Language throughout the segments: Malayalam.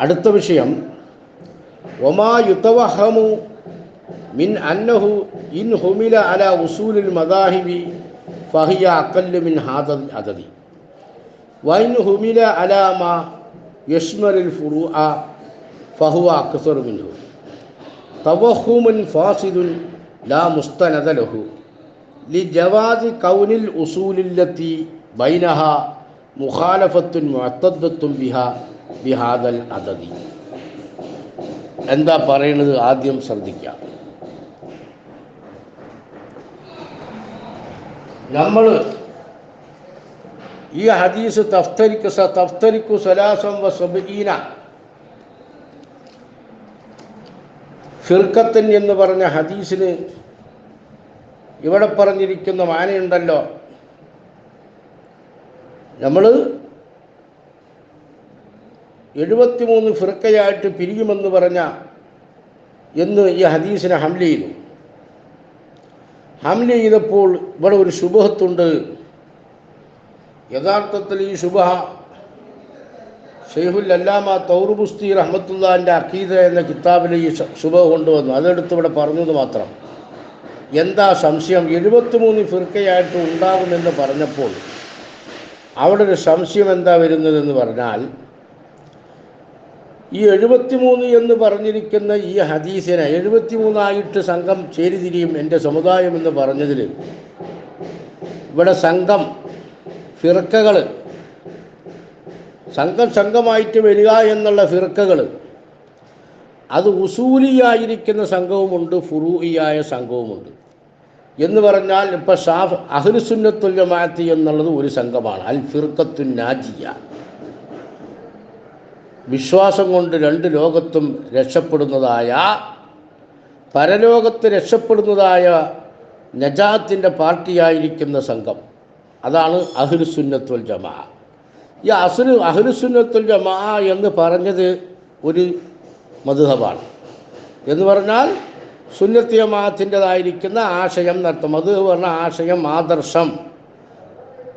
അടുത്ത വിഷയം ഒമാ യുത്തവഹമു മിൻ അന്നഹു ഇൻ ഹുമില അല ഉസൂലിൽ മദാഹിബി ഫഹിയ അക്കല്ലു മിൻ ഹാദൽ അതതി വൈൻ ഹുമില അലാമ യഷ്മലിൽ ഫുറു ഫഹുവ അക്സറു മിൻഹു. തവഹുമുൻ ഫാസിദുൻ ലാ മുസ്തനദ ലഹു. ലി കൗനിൽ ഉസൂലില്ലത്തി ബൈനഹ മുഖാലഫത്തുൻ മുഅത്തദ്ദത്തും ബിഹ. ബിഹാദൽ അതതി എന്താ പറയുന്നത് ആദ്യം ശ്രദ്ധിക്കാം. നമ്മൾ ഈ ഹദീസ് തഫ്തരിക്കു സ തഫ്തരിക്കു സലാസം വ സബീന ഫിർക്കത്തൻ എന്ന് പറഞ്ഞ ഹദീസിന് ഇവിടെ പറഞ്ഞിരിക്കുന്ന മാനയുണ്ടല്ലോ. നമ്മൾ എഴുപത്തിമൂന്ന് ഫിർക്കയായിട്ട് പിരിയുമെന്ന് പറഞ്ഞ എന്ന് ഈ ഹദീസിനെ ഹംല ചെയ്തു. ഹംല ചെയ്തപ്പോൾ ഇവിടെ ഒരു ശുഭഹത്തുണ്ട് യഥാർത്ഥത്തിൽ ഈ ശുഭഹ ഷെയ്ഹുൽ അല്ലാമ തൗറുബുസ്തി റഹ്മത്തുല്ലാന്റെ അഖീദ എന്ന കിതാബിൽ ഈ ശുഭ കൊണ്ടുവന്നു. അതെടുത്ത് ഇവിടെ പറഞ്ഞത് മാത്രം. എന്താ സംശയം? എഴുപത്തിമൂന്ന് ഫിർക്കയായിട്ട് ഉണ്ടാകുമെന്ന് പറഞ്ഞപ്പോൾ അവിടെ ഒരു സംശയം എന്താ വരുന്നതെന്ന് പറഞ്ഞാൽ ഈ എഴുപത്തിമൂന്ന് എന്ന് പറഞ്ഞിരിക്കുന്ന ഈ ഹദീസിനെ എഴുപത്തിമൂന്നായിട്ട് സംഘം ചേരിതിരിയും എന്റെ സമുദായം എന്ന് പറഞ്ഞതിൽ. ഇവിടെ സംഘം ഫിർക്കകൾ സംഘം സംഘമായിട്ട് വരിക എന്നുള്ള ഫിർക്കകൾ. അത് ഉസൂലിയായിരിക്കുന്ന സംഘവുമുണ്ട് ഫുറൂഹിയായ സംഘവുമുണ്ട്. എന്ന് പറഞ്ഞാൽ ഇപ്പം ഷാഫ് അഹ്ലുസുന്നത്തുൽ ജമാഅത്തി എന്നുള്ളത് ഒരു സംഘമാണ് അൽ ഫിർക്കത്തു നാജിയ. വിശ്വാസം കൊണ്ട് രണ്ട് ലോകത്തും രക്ഷപ്പെടുന്നതായ പരലോകത്ത് രക്ഷപ്പെടുന്നതായ നജാത്തിന്റെ പാർട്ടിയായിരിക്കുന്ന സംഘം. അതാണ് അഹ്ലുസുന്നത്തുൽ ജമാ. ഈ അസുൽ അഹ്ലുസുന്നത്തുൽ ജമാ എന്ന് പറഞ്ഞത് ഒരു മധുഹബാണ്. എന്ന് പറഞ്ഞാൽ സുന്നത്തി ജമാഅത്തിന്റെതായിരിക്കുന്ന ആശയം നടത്തും. അത് പറഞ്ഞ ആശയം ആദർശം.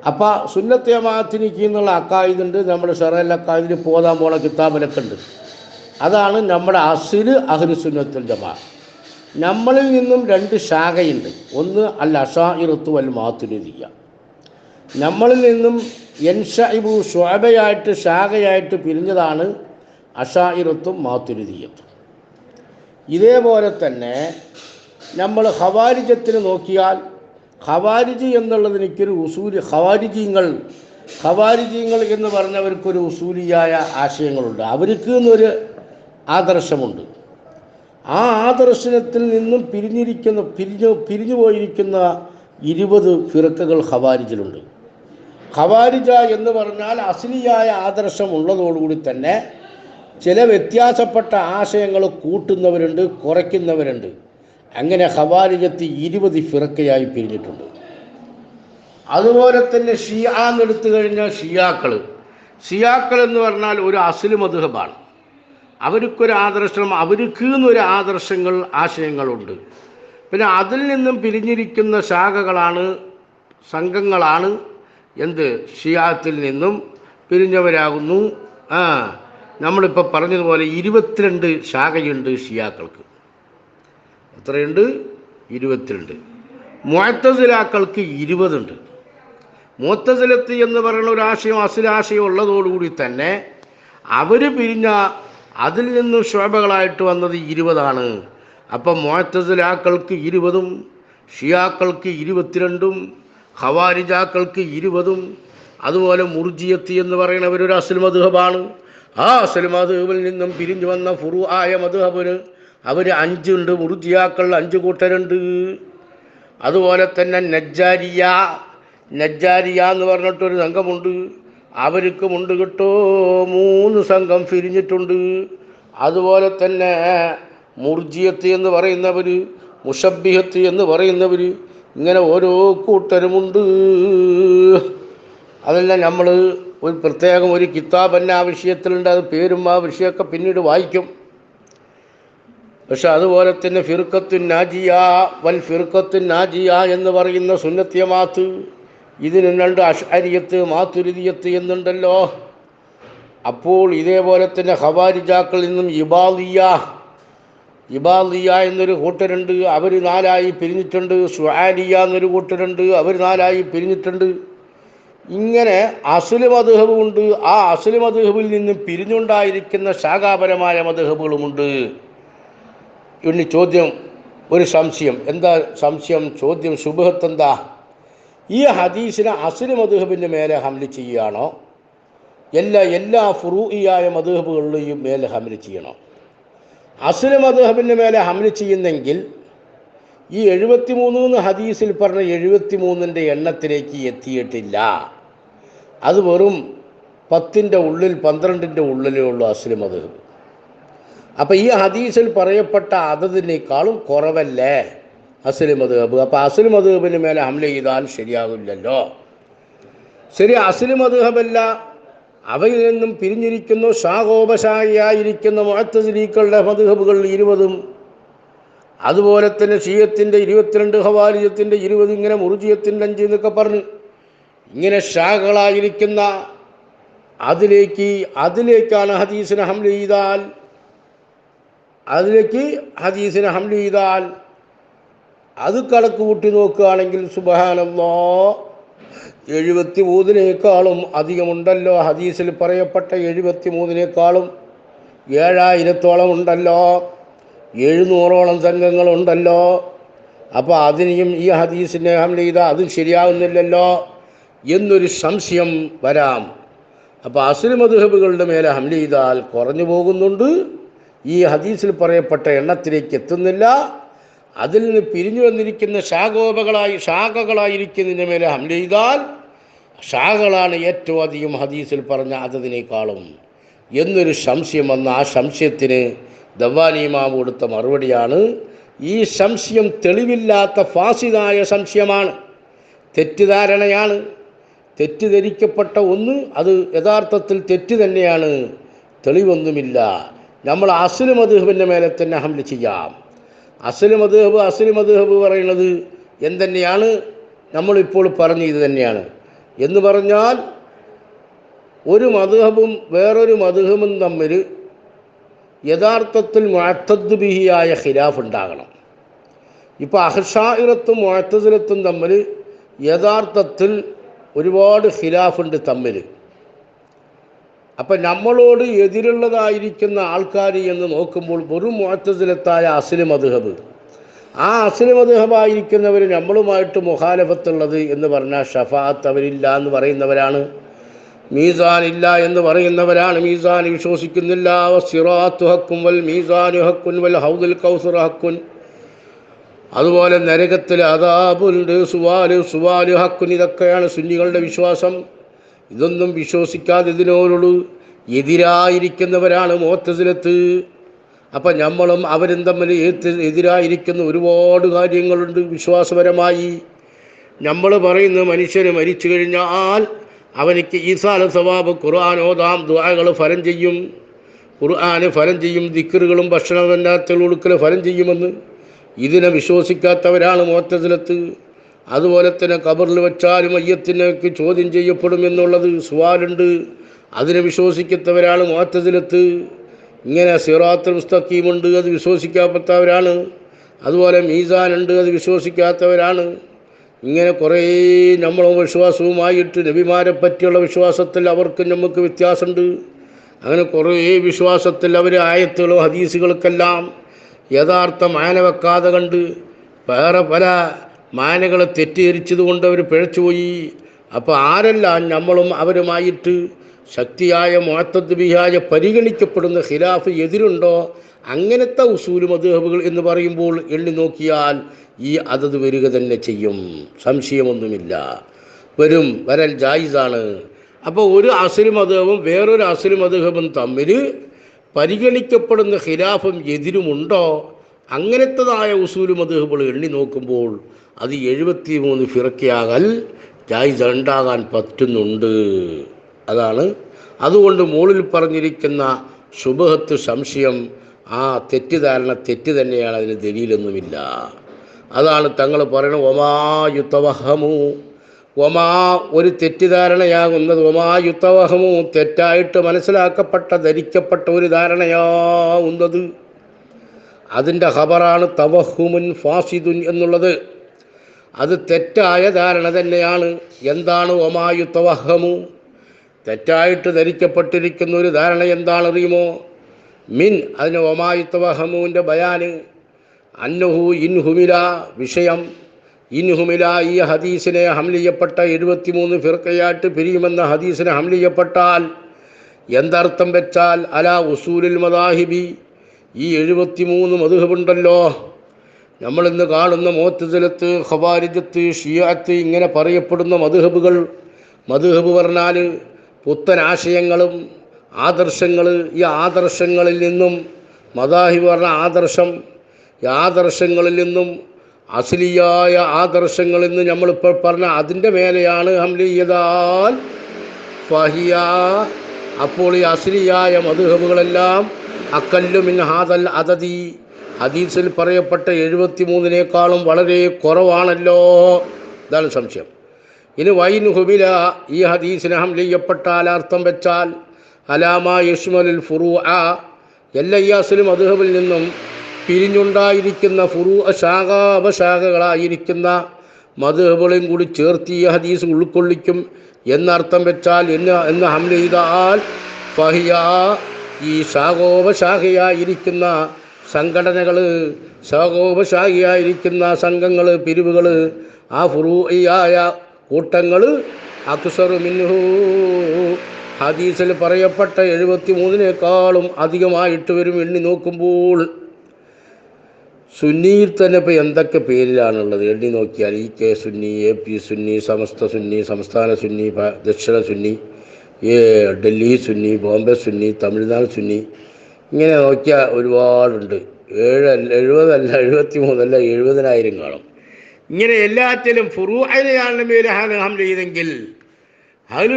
അപ്പോൾ സുന്നത്തെ ജമാഅത്തിന് എന്നുള്ള അക്കായുണ്ട് നമ്മുടെ ഷെറൽ അക്കായതിന് പോതാൻ പോണ കിതാബിലൊക്കെ ഉണ്ട്. അതാണ് നമ്മുടെ അസിൽ അഹ്ലു സുന്നത്തുൽ ജമാ. നമ്മളിൽ നിന്നും രണ്ട് ശാഖയുണ്ട്. ഒന്ന് അൽ അഷാഇറത്തു അൽ മാത്തുനിദിയ നമ്മളിൽ നിന്നും എൻഷൈബു ശോഭയായിട്ട് ശാഖയായിട്ട് പിരിഞ്ഞതാണ് അഷായിറത്തും മാത്തുരുതിയത്തും ഇതേപോലെ തന്നെ നമ്മൾ ഹവാരിജത്തിന് നോക്കിയാൽ ഹവാരിജി എന്നുള്ളത് എനിക്കൊരു ഉസൂലി ഖവാരിജീങ്ങൾ ഹവാരിജീങ്ങൾ എന്ന് പറഞ്ഞവർക്കൊരു ഉസൂലിയായ ആശയങ്ങളുണ്ട്. അവർക്ക് എന്നൊരു ആദർശമുണ്ട്. ആ ആദർശനത്തിൽ നിന്നും പിരിഞ്ഞിരിക്കുന്ന പിരിഞ്ഞു പിരിഞ്ഞു പോയിരിക്കുന്ന ഇരുപത് ഫിറക്കകൾ ഹവാരിജിലുണ്ട് ഖവാരിജ എന്ന് പറഞ്ഞാൽ അസ്ലിയായ ആദർശം ഉള്ളതോടുകൂടി തന്നെ ചില വ്യത്യാസപ്പെട്ട ആശയങ്ങൾ കൂട്ടുന്നവരുണ്ട് കുറയ്ക്കുന്നവരുണ്ട്. അങ്ങനെ ഖവാരിജത്ത് ഇരുപത് ഫിറക്കയായി പിരിഞ്ഞിട്ടുണ്ട്. അതുപോലെ തന്നെ ഷിയ എന്നെടുത്തു കഴിഞ്ഞാൽ ഷിയാക്കൾ ഷിയാക്കൾ എന്ന് പറഞ്ഞാൽ ഒരു അസുലു മധുഹബാണ്. അവർക്കൊരു ആദർശം അവർക്ക് എന്നൊരു ആദർശങ്ങൾ ആശയങ്ങളുണ്ട്. പിന്നെ അതിൽ നിന്നും പിരിഞ്ഞിരിക്കുന്ന ശാഖകളാണ് സംഘങ്ങളാണ് എന്ത്? ഷിയാത്തിൽ നിന്നും പിരിഞ്ഞവരാകുന്നു. ആ നമ്മളിപ്പോൾ പറഞ്ഞതുപോലെ ഇരുപത്തിരണ്ട് ശാഖയുണ്ട് ഷിയാക്കൾക്ക്. എത്രയുണ്ട്? ഇരുപത്തിരണ്ട്. മുഴത്തസിലാക്കൾക്ക് ഇരുപതുണ്ട്. മൂത്തസിലത്ത് എന്ന് പറയുന്ന ഒരു ആശയം അസിലാശയം ഉള്ളതോടുകൂടി തന്നെ അവർ പിരിഞ്ഞ അതിൽ നിന്നും ശോഭകളായിട്ട് വന്നത് ഇരുപതാണ്. അപ്പം മുഴത്തസിലാക്കൾക്ക് ഇരുപതും ഷിയാക്കൾക്ക് ഇരുപത്തിരണ്ടും ഹവാരിജാക്കൾക്ക് ഇരുപതും അതുപോലെ മുർജിയത്ത് എന്ന് പറയുന്നവരൊരു അസുൽ മധുഹബാണ്. ആ അസുൽ മധുഹബിൽ നിന്നും പിരിഞ്ഞു വന്ന ഫുറു ആയ മധുഹബിന് അവർ അഞ്ചുണ്ട് മുറുജിയാക്കൾ അഞ്ച് കൂട്ടരുണ്ട്. അതുപോലെ തന്നെ നജ്ജാരിയ നജ്ജാരിയ എന്ന് പറഞ്ഞിട്ടൊരു സംഘമുണ്ട്. അവർക്കുമുണ്ട് കിട്ടോ മൂന്ന് സംഘം പിരിഞ്ഞിട്ടുണ്ട്. അതുപോലെ തന്നെ മുർജിയത്ത് എന്ന് പറയുന്നവർ മുഷബിഹത്ത് എന്ന് പറയുന്നവർ ഇങ്ങനെ ഓരോ കൂട്ടരുമുണ്ട്. അതെല്ലാം നമ്മൾ ഒരു പ്രത്യേകം ഒരു കിതാബ് എന്ന ആ വിഷയത്തിലുണ്ട്. അത് പേരും ആ വിഷയമൊക്കെ പിന്നീട് വായിക്കും. പക്ഷെ അതുപോലെ തന്നെ ഫിർക്കത്തുൻ നാജിയ വൽ ഫിർക്കത്തുൻ നാജിയ എന്ന് പറയുന്ന സുന്നത്യമാത്ത് ഇതിന് രണ്ട് അഷ്അരിയത്ത് മാതുരിതിയത്ത് എന്നുണ്ടല്ലോ. അപ്പോൾ ഇതേപോലെ തന്നെ ഹവാരിജാക്കളിൽ നിന്നും ഇബാദിയ ഇബാദിയ എന്നൊരു കൂട്ടരുണ്ട് അവർ നാലായി പിരിഞ്ഞിട്ടുണ്ട്. സുഹാലിയ എന്നൊരു കൂട്ടരുണ്ട് അവർ നാലായി പിരിഞ്ഞിട്ടുണ്ട്. ഇങ്ങനെ അസുൽ മധുഹബുണ്ട് ആ അസുൽ മധുഹബിൽ നിന്നും പിരിഞ്ഞുണ്ടായിരിക്കുന്ന ശാഖാപരമായ മധുഹബുകളുമുണ്ട് ഇനി ചോദ്യം ഒരു സംശയം. എന്താ സംശയം? ചോദ്യം ശുഭഹത്ത് എന്താ ഈ ഹദീസിനെ അസുര മധുഹബിന്റെ മേലെ ഹംല ചെയ്യുകയാണോ? എല്ലാ എല്ലാ ഫുറൂഇയായ മധുഹബുകളിലെയും മേലെ ഹംല ചെയ്യണോ? അസുര മധുഹബിന്റെ മേലെ ഹംല ചെയ്യുന്നെങ്കിൽ ഈ എഴുപത്തി മൂന്ന് ഹദീസിൽ പറഞ്ഞ എഴുപത്തി മൂന്നിന്റെ എണ്ണത്തിലേക്ക് എത്തിയിട്ടില്ല. അത് വെറും പത്തിന്റെ ഉള്ളിൽ പന്ത്രണ്ടിന്റെ ഉള്ളിലേ ഉള്ളൂ അസുര മധുഹബ്. അപ്പം ഈ ഹദീസിൽ പറയപ്പെട്ട അതതിനേക്കാളും കുറവല്ലേ? അസുലി മധുബ് അപ്പോൾ അസുല മധുബിന് മേലെ ഹംല ചെയ്താൽ ശരിയാകില്ലല്ലോ ശരി അസുലി മധുഹബല്ല അവയിൽ നിന്നും പിരിഞ്ഞിരിക്കുന്നു ശാഖോപശാഖിയായിരിക്കുന്ന മുഴത്തസിലീക്കളുടെ മധുഹബുകൾ ഇരുപതും. അതുപോലെ തന്നെ ഷീയത്തിന്റെ ഇരുപത്തിരണ്ട് ഹവാലിയത്തിന്റെ ഇരുപത് ഇങ്ങനെ മുറുജിയത്തിന്റെ അഞ്ച് എന്നൊക്കെ പറഞ്ഞ് ഇങ്ങനെ ഷാകളായിരിക്കുന്ന അതിലേക്ക് അതിലേക്കാണ് ഹദീസിനെ ഹംല ചെയ്താൽ അതിലേക്ക് ഹദീസിനെ ഹംല ചെയ്താൽ അത് കണക്ക് കൂട്ടി നോക്കുകയാണെങ്കിൽ സുബഹാനല്ലോ എഴുപത്തി മൂന്നിനേക്കാളും അധികമുണ്ടല്ലോ ഹദീസിൽ പറയപ്പെട്ട എഴുപത്തി മൂന്നിനേക്കാളും ഏഴായിരത്തോളം ഉണ്ടല്ലോ. എഴുന്നൂറോളം സംഘങ്ങളുണ്ടല്ലോ. അപ്പോൾ അതിനെയും ഈ ഹദീസിനെ ഹംല ചെയ്താൽ അത് ശരിയാവുന്നില്ലല്ലോ എന്നൊരു സംശയം വരാം. അപ്പോൾ അസുൽ മധുഹബുകളുടെ മേലെ ഹംല ചെയ്താൽ കുറഞ്ഞു പോകുന്നുണ്ട്. ഈ ഹദീസിൽ പറയപ്പെട്ട എണ്ണത്തിലേക്ക് എത്തുന്നില്ല. അതിൽ നിന്ന് പിരിഞ്ഞു വന്നിരിക്കുന്ന ശാഖോപകളായി ശാഖകളായിരിക്കുന്നതിന്റെ മേലെ ഹംല ചെയ്താൽ ശാഖകളാണ് ഏറ്റവും അധികം ഹദീസിൽ പറഞ്ഞ അതതിനേക്കാളും. എന്നൊരു സംശയം വന്ന ആ സംശയത്തിന് ദവാനിമാവ് കൊടുത്ത മറുപടിയാണ്. ഈ സംശയം തെളിവില്ലാത്ത ഫാസിദായ സംശയമാണ്. തെറ്റിദ്ധാരണയാണ്. തെറ്റിദ്ധരിക്കപ്പെട്ട ഒന്ന് അത് യഥാർത്ഥത്തിൽ തെറ്റ് തന്നെയാണ്. തെളിവൊന്നുമില്ല. നമ്മൾ അസുൽ മധുഹബിന്റെ മേലെ തന്നെ ഹംല ചെയ്യാം. അസുൽ മധുഹബ് അസുൽ മധുഹബ് പറയുന്നത് എന്തന്നെയാണ്? നമ്മളിപ്പോൾ പറഞ്ഞ ഇത് തന്നെയാണ്. എന്ന് പറഞ്ഞാൽ ഒരു മധുഹബും വേറൊരു മധുഹബും തമ്മിൽ യഥാർത്ഥത്തിൽ മുഴത്തദ് ബിഹിയായ ഖിലാഫ് ഉണ്ടാകണം. ഇപ്പോൾ അഹ്ഷായിറത്തും മുഴത്തസിലത്തും തമ്മിൽ യഥാർത്ഥത്തിൽ ഒരുപാട് ഖിലാഫുണ്ട് തമ്മിൽ. അപ്പം നമ്മളോട് എതിരുള്ളതായിരിക്കുന്ന ആൾക്കാർ എന്ന് നോക്കുമ്പോൾ വെറും മുഴത്തസിലത്തായ അസ്ലി മധുഹബ് ആ അസ്ലി മധുഹബായിരിക്കുന്നവർ നമ്മളുമായിട്ട് മുഖാലഫത്തുള്ളത് എന്ന് പറഞ്ഞാൽ ഷഫാത്ത് അവരില്ല എന്ന് പറയുന്നവരാണ്. മീസാൻ ഇല്ല എന്ന് പറയുന്നവരാണ്. മീസാൻ വിശ്വസിക്കുന്നില്ല. സിറാത്തു ഹക്കും വൽ മീസാനു ഹക്കുൻ വൽ ഹൗദുൽ കൗസർ ഹക്കുൻ അതുപോലെ നരകത്തിൽ അതാബുണ്ട് സുവാൽ സുവാൽ ഹക്കുൻ ഇതൊക്കെയാണ് സുന്നികളുടെ വിശ്വാസം. ഇതൊന്നും വിശ്വസിക്കാതെ ഇതിനോടുള്ളൂ എതിരായിരിക്കുന്നവരാണ് മോത്തസിലത്ത്. അപ്പം നമ്മളും അവരും തമ്മിൽ എതിരായിരിക്കുന്ന ഒരുപാട് കാര്യങ്ങളുണ്ട് വിശ്വാസപരമായി. നമ്മൾ പറയുന്ന മനുഷ്യന് മരിച്ചു കഴിഞ്ഞാൽ അവനിക്ക് ഈസാല സ്വഭാവ് ഖുർആൻ ഓതാം ദുആകൾ ഫലം ചെയ്യും. ഖുർആന് ഫലം ചെയ്യും ദിക്കറുകളും ഭക്ഷണത്തിന്റെ ഉടുക്കൽ ഫലം ചെയ്യുമെന്ന്. ഇതിനെ വിശ്വസിക്കാത്തവരാണ് മോത്തസിലത്ത്. അതുപോലെ തന്നെ കബറിൽ വെച്ചാലും അയ്യത്തിനേക്ക് ചോദ്യം ചെയ്യപ്പെടും എന്നുള്ളത് സുവാലുണ്ട്. അതിനെ വിശ്വസിക്കാത്തവരാണ് മാറ്റത്തിലെത്ത് ഇങ്ങനെ സിറാത്തുൽ മുസ്തഖീമുണ്ട് അത് വിശ്വസിക്കാത്തവരാണ്. അതുപോലെ മീസാനുണ്ട് അത് വിശ്വസിക്കാത്തവരാണ്. ഇങ്ങനെ കുറേ നമ്മളും വിശ്വാസവുമായിട്ട് നബിമാരെ പറ്റിയുള്ള വിശ്വാസത്തിൽ അവർക്ക് നമുക്ക് വ്യത്യാസമുണ്ട്. അങ്ങനെ കുറേ വിശ്വാസത്തിൽ അവർ ആയത്തുകളോ ഹദീസുകൾക്കെല്ലാം യഥാർത്ഥ മാന വെക്കാതെ കണ്ട് വേറെ പല മാനകളെ തെറ്റിദ്ധരിച്ചത് കൊണ്ട് അവർ പിഴച്ചുപോയി അപ്പോൾ ആരെല്ലാം നമ്മളും അവരുമായിട്ട് ശക്തിയായ മുഴത്തദ്ബിയായ പരിഗണിക്കപ്പെടുന്ന ഖിലാഫ് എതിരുണ്ടോ? അങ്ങനത്തെ ഉസൂലും അദ്ദേഹബുകൾ എന്ന് പറയുമ്പോൾ എണ്ണി നോക്കിയാൽ ഈ അതത് വരിക തന്നെ ചെയ്യും. സംശയമൊന്നുമില്ല. വരും വരൽ ജായിസാണ്. അപ്പോൾ ഒരു അസുൽ അദ്ദേഹവും വേറൊരു അസുൽ അദ്ദേഹവും തമ്മിൽ പരിഗണിക്കപ്പെടുന്ന ഖിലാഫും എതിരുമുണ്ടോ? അങ്ങനത്തതായ ഉസൂൽ മധുഹബുകൾ എണ്ണി നോക്കുമ്പോൾ അത് എഴുപത്തി മൂന്ന് ഫിറക്കിയാകൽ ജായിസ് ഉണ്ടാകാൻ പറ്റുന്നുണ്ട്. അതാണ്. അതുകൊണ്ട് മുകളിൽ പറഞ്ഞിരിക്കുന്ന ശുഭഹത്ത് സംശയം ആ തെറ്റിദ്ധാരണ തെറ്റ് തന്നെയാണ് അതിന് ദലീലൊന്നുമില്ല. അതാണ് തങ്ങൾ പറയുന്നത് ഒമായുത്തവഹമു ഒമാ ഒരു തെറ്റിദ്ധാരണയാകുന്നത് ഒമാ യുത്തവഹമു തെറ്റായിട്ട് മനസ്സിലാക്കപ്പെട്ട ധരിക്കപ്പെട്ട ഒരു ധാരണയാവുന്നത് അതിന്റെ ഖബറാണ് തവഹുമുൻ ഫാസിദുൻ എന്നുള്ളത്. അത് തെറ്റായ ധാരണ തന്നെയാണ്. എന്താണ് ഒമായു തവഹമു? തെറ്റായിട്ട് ധരിക്കപ്പെട്ടിരിക്കുന്ന ഒരു ധാരണ എന്താണെറിയുമോ മിൻ അതിന് ഒമായു തവഹമുവിന്റെ ബയാന്. അന്നഹു ഇൻഹുമില വിഷയം. ഇൻഹുമില ഈ ഹദീസിനെ ഹംലിയപ്പെട്ട എഴുപത്തിമൂന്ന് ഫിർക്കയായിട്ട് പിരിയുമെന്ന ഹദീസിനെ ഹംലിയപ്പെട്ടാൽ എന്തർത്ഥം വെച്ചാൽ അല ഉസൂലുൽ മദാഹിബി ഈ എഴുപത്തിമൂന്ന് മധുഹബുണ്ടല്ലോ. നമ്മളിന്ന് കാണുന്ന മോത്തുതലത്ത് ഖവാരിജത്ത് ഷിയാത്ത് ഇങ്ങനെ പറയപ്പെടുന്ന മധുഹബുകൾ മധുഹബ് പറഞ്ഞാൽ പുത്തൻ ആശയങ്ങളും ആദർശങ്ങൾ ഈ ആദർശങ്ങളിൽ നിന്നും മദാഹിബ് പറഞ്ഞ ആദർശം ഈ ആദർശങ്ങളിൽ നിന്നും അസലിയായ ആദർശങ്ങളിൽ നിന്ന് നമ്മളിപ്പോൾ പറഞ്ഞ അതിന്റെ മേലെയാണ് ഹംലിയതാൽ ഫഹിയ. അപ്പോൾ ഈ അസലിയായ മധുഹബുകളെല്ലാം അക്കല്ലുമിൻ ഹാദൽ അതതി ഹദീസിൽ പറയപ്പെട്ട എഴുപത്തി മൂന്നിനേക്കാളും വളരെ കുറവാണല്ലോ. ഇതാണ് സംശയം. ഇനി വൈൻ ഹുബില ഈ ഹദീസിനെ ഹംലിയപ്പെട്ടാൽ അർത്ഥം വെച്ചാൽ അലാമ യഷ്മലുൽ ഫുറു ആ എല്ലയ്യാസിലും ഈ നിന്നും പിരിഞ്ഞുണ്ടായിരിക്കുന്ന ഫുറു ശാഖാപശാഖകളായിരിക്കുന്ന മധുഹബുകളെയും കൂടി ചേർത്ത് ഈ ഹദീസ് ഉൾക്കൊള്ളിക്കും എന്നർത്ഥം വെച്ചാൽ എന്ന് എന്ന് ഹംല ചെയ്താൽ ഫഹിയ ഈ ശാഖോപശാഖയായിരിക്കുന്ന സംഘടനകൾ ശാഖോപശാഖയായിരിക്കുന്ന സംഘങ്ങൾ പിരിവുകൾ ആ ഫുറൂയായ കൂട്ടങ്ങൾ അക്സറു മിൻഹു. ഹദീസിൽ പറയപ്പെട്ട എഴുപത്തി മൂന്നിനേക്കാളും അധികമായിട്ട് വരും എണ്ണി നോക്കുമ്പോൾ സുന്നിയിൽ തന്നെ ഇപ്പോൾ എന്തൊക്കെ പേരിലാണുള്ളത്? എണ്ണി നോക്കിയാൽ E K Sunni A P Sunni Samastha Sunni സംസ്ഥാന സുന്നി ദക്ഷിണ സുന്നി. ഡൽഹി സുന്നി ബോംബെ സുന്നി തമിഴ്നാട് സുന്നി ഇങ്ങനെ നോക്കിയാൽ ഒരുപാടുണ്ട്. ഏഴ് എഴുപതല്ല എഴുപത്തി മൂന്നല്ല എഴുപതിനായിരം കാണും. ഇങ്ങനെ എല്ലാറ്റിലും ഫുറൂഅനെയാണ് മേലഹാൻ ഹംല ചെയ്തെങ്കിൽ അതിൽ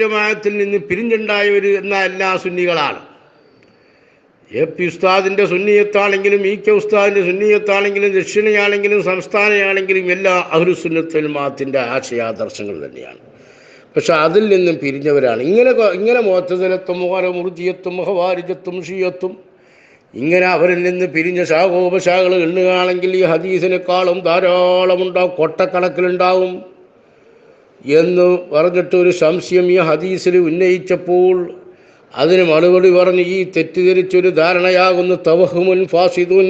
ജമാഅത്തിൽ നിന്ന് പിരിഞ്ഞുണ്ടായവർ എന്ന എല്ലാ സുന്നികളാണ്. എ പി ഉസ്താദിന്റെ സുന്നിയത്താണെങ്കിലും ഇ കെ ഉസ്താദിന്റെ സുന്നിയത്താണെങ്കിലും ദക്ഷിണയാണെങ്കിലും സംസ്ഥാനയാണെങ്കിലും എല്ലാ അഹ്ലുസുന്നത്തിൽ മാത്തിന്റെ ആശയാദർശങ്ങൾ തന്നെയാണ്. പക്ഷെ അതിൽ നിന്നും പിരിഞ്ഞവരാണ്. ഇങ്ങനെ ഇങ്ങനെ മോത്തതലത്തും മുഹറമുറുജിയത്തും മുഹവാരിജത്തും ഷിയത്തും ഇങ്ങനെ അവരിൽ നിന്ന് പിരിഞ്ഞ ശാഖോപശാഖകൾ എണ്ണുകയാണെങ്കിൽ ഈ ഹദീസിനേക്കാളും ധാരാളമുണ്ടാവും കൊട്ടക്കണക്കിലുണ്ടാവും എന്ന് പറഞ്ഞിട്ട് ഒരു സംശയം ഈ ഹദീസിൽ ഉന്നയിച്ചപ്പോൾ അതിന് മറുപടി പറഞ്ഞ് ഈ തെറ്റിദ്ധരിച്ചൊരു ധാരണയാകുന്ന തവഹുമുൻ ഫാസിദുൻ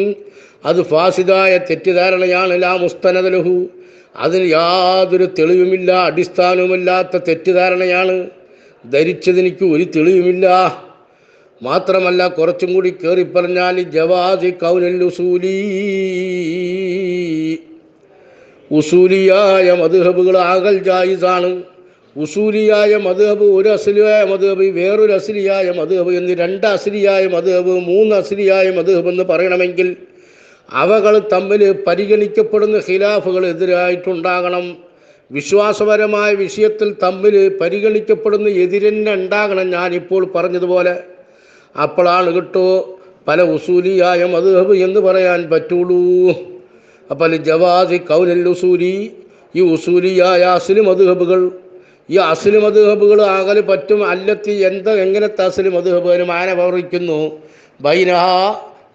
അത് ഫാസിദായ തെറ്റിദ്ധാരണയാണ് ലാ മുസ്തനദലഹു. അതിന് യാതൊരു തെളിവുമില്ല അടിസ്ഥാനവുമില്ലാത്ത തെറ്റിദ്ധാരണയാണ്. ധരിച്ചതെനിക്ക് ഒരു തെളിവുമില്ല. മാത്രമല്ല കുറച്ചും കൂടി കയറി പറഞ്ഞാൽ ജവാദി കൗനൽ ഉസൂലി. ഉസൂലിയായ മധുഹബുകൾ ആകൽ ജായിസാണ്. ഉസൂലിയായ മധുഹബ് ഒരു അസലിയായ മധുഹബ് വേറൊരു അസലിയായ മധുഹബ് എന്ന് രണ്ട് അസലിയായ മധുഹബ് മൂന്ന് അസലിയായ മധുഹബ് എന്ന് പറയണമെങ്കിൽ അവകൾ തമ്മിൽ പരിഗണിക്കപ്പെടുന്ന ഖിലാഫുകൾ എതിരായിട്ടുണ്ടാകണം. വിശ്വാസപരമായ വിഷയത്തിൽ തമ്മിൽ പരിഗണിക്കപ്പെടുന്ന എതിരെന്നെ ഉണ്ടാകണം ഞാനിപ്പോൾ പറഞ്ഞതുപോലെ. അപ്പോഴാണ് കിട്ടോ പല ഉസൂലിയായ മധുഹബ് എന്ന് പറയാൻ പറ്റുള്ളൂ. അപ്പോൾ ജവാസി കൗലൽ ഉസൂലി ഈ ഉസൂലിയായ അസിലി മധുഹബുകൾ ഈ അസിലി മധുഹബുകൾ ആകൽ പറ്റും അല്ലത്തി എന്താ എങ്ങനത്തെ അസിലി മധുഹബുകളും ആന പ്രവർത്തിക്കുന്നു ബൈനഹ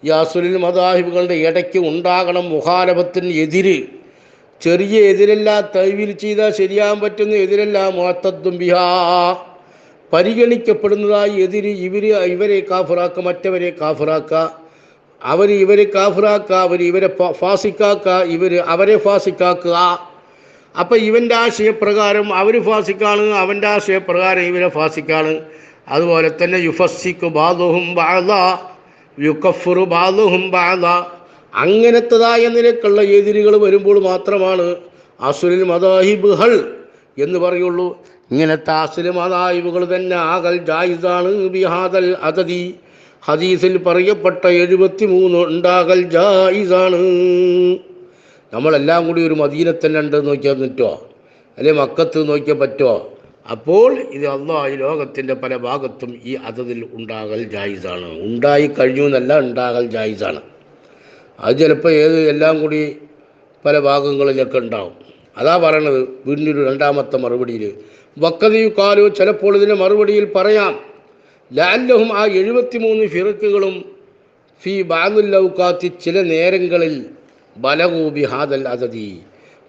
മതാഹിബുകളുടെ മദാഹിബുകളുടെ ഇടയ്ക്ക് ഉണ്ടാകണം മുഖാലഭത്തിന് എതിര്. ചെറിയ എതിരല്ല തൈവിൽ ചെയ്താൽ ശരിയാൻ പറ്റുന്ന എതിരല്ല മുഹത്തദ്ദും ബിഹാ. പരിഗണിക്കപ്പെടുന്നതായി എതിര് ഇവർ ഇവരെ കാഫിറാക്ക മറ്റവരെ കാഫിറാക്ക. അവർ ഇവരെ കാഫിറാക്ക അവർ ഇവരെ ഫാസിക്കാക്ക ഇവർ അവരെ ഫാസിക്കാക്കുക അപ്പം ഇവന്റെ ആശയപ്രകാരം അവർ ഫാസിക്കാണ് അവന്റെ ആശയപ്രകാരം ഇവരെ ഫാസിക്കാണ്. അതുപോലെ തന്നെ യുഫസിക്ക് ബാദുഹും ബാദ യുക്കഫുറു ബാദുഹും ബാദ അങ്ങനത്തതായ നിലക്കുള്ള എതിരുകൾ വരുമ്പോൾ മാത്രമാണ് അസുലിൽ മദാഹിബുകൾ എന്ന് പറയുള്ളൂ. ഇങ്ങനത്തെ അസുൽ മദാഹിബുകൾ തന്നെ ആകൽ ജായിസാണ് ബിഹാദൽ അതതി ഹദീസിൽ പറയപ്പെട്ട എഴുപത്തി മൂന്ന് ഉണ്ടാകൽ ജായിസാണ്. നമ്മളെല്ലാം കൂടി ഒരു മദീനത്തന്നെ ഉണ്ട് നോക്കിയാൽ പറ്റുമോ അല്ലെ മക്കത്ത് നോക്കിയാൽ പറ്റുമോ അപ്പോൾ ഇത് അള്ളാഹ് ഈ ലോകത്തിന്റെ പല ഭാഗത്തും ഈ അതതിൽ ഉണ്ടാകൽ ജായിസാണ്. ഉണ്ടായി കഴിഞ്ഞു എന്നല്ല ഉണ്ടാകൽ ജായിസാണ്. അത് ചിലപ്പോൾ ഏത് എല്ലാം കൂടി പല ഭാഗങ്ങളിലൊക്കെ ഉണ്ടാവും. അതാ പറയണത് വീണ്ടും രണ്ടാമത്തെ മറുപടിയിൽ വക്കതിയു കാലു ചിലപ്പോൾ ഇതിന്റെ മറുപടിയിൽ പറയാം. ലാല്ലഹും ആ എഴുപത്തിമൂന്ന് ഫിറക്കുകളും ഫി ബാദുല്ലൗക്കാത്തി ചില നേരങ്ങളിൽ ബലകൂ ബിഹാദൽ അതതി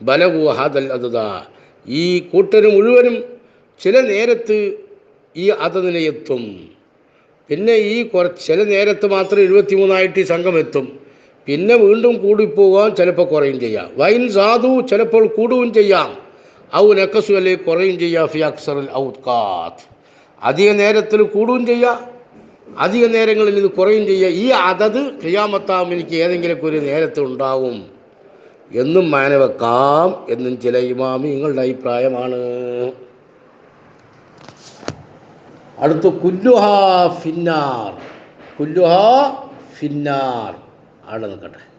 ബലകൂ ഹാദൽ അതത ഈ കൂട്ടര് മുഴുവനും ചില നേരത്ത് ഈ അതനിലയെത്തും പിന്നെ ഈ കുറച്ച് ചില നേരത്ത് മാത്രം എഴുപത്തിമൂന്നായിട്ട് ഈ സംഘം എത്തും പിന്നെ വീണ്ടും കൂടിപ്പോകാൻ ചിലപ്പോൾ കുറയും ചെയ്യാം. വൈൻ സാധു ചിലപ്പോൾ കൂടുകയും ചെയ്യാം. ഔ നക്കസു അല്ലെ കുറയും ചെയ്യാം ഫി അക്സറൽ അധിക നേരത്തിൽ കൂടുകയും ചെയ്യാം. അധിക നേരങ്ങളിൽ ഇത് കുറയും ചെയ്യുക ഈ അതത് ക്രിയാമത്താവും എനിക്ക് ഏതെങ്കിലുമൊക്കെ ഒരു നേരത്തെ ഉണ്ടാവും. എന്നും മാനവെക്കാം എന്നും ചില ഇമാമിങ്ങളുടെ അഭിപ്രായമാണ്. അടുത്ത് കുല്ലുഹാ ഫിന്നാർ. കുല്ലുഹാ ഫിന്നാർ. അവിടെ നിൽക്കട്ടെ.